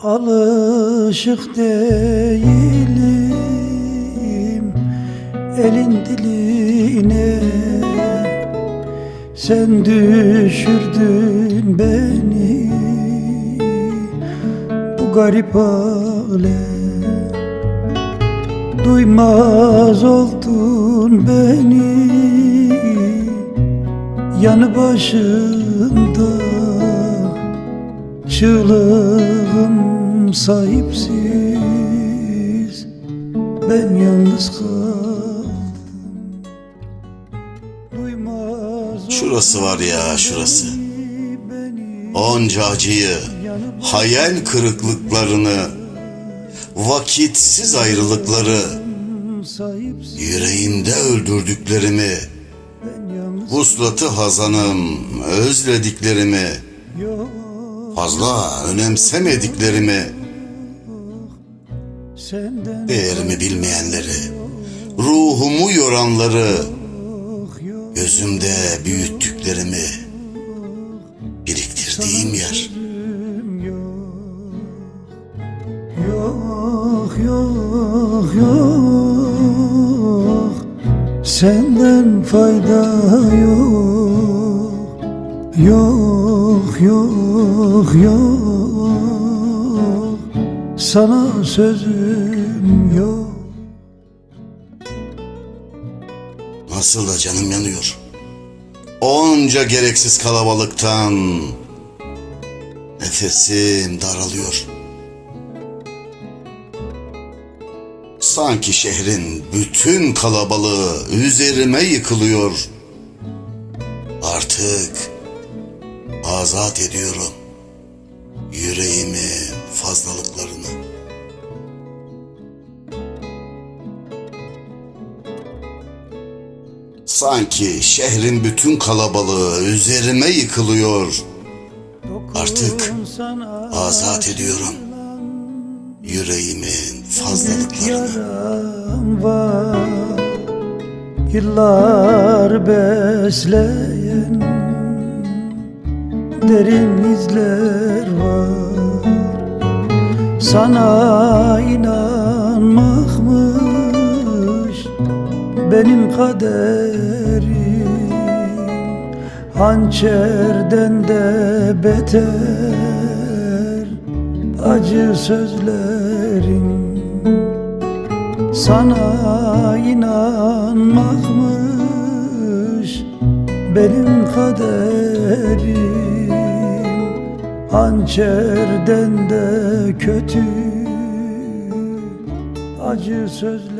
Alışık değilim elin diline. Sen düşürdün beni bu garip hale. Duymaz oldun beni yanı başımda Çığlığım sahipsiz Ben yalnız kaldım Şurası var ya şurası. Onca acıyı, hayal kırıklıklarını, vakitsiz ayrılıkları, yüreğimde öldürdüklerimi, vuslatı hazanım, özlediklerimi, fazla önemsemediklerimi, değerimi bilmeyenleri, ruhumu yoranları, gözümde büyüttüklerimi, biriktirdiğim yer. Yok yok yok. Senden fayda yok. Yok yok yok Sana sözüm yok Nasıl da canım yanıyor. Onca gereksiz kalabalıktan nefesim daralıyor. Sanki şehrin bütün kalabalığı üzerime yıkılıyor. Artık azat ediyorum yüreğimi fazlalıklarını. Sanki şehrin bütün kalabalığı üzerime yıkılıyor. Artık Azat ediyorum yüreğimin fazlalıklarını. Yıllar besleyen derin izler var. Sana inanmakmış benim kaderim. Hançerden de beter acı sözlerin. Sana inanmakmış benim kaderim Hançerden de kötü acı sözler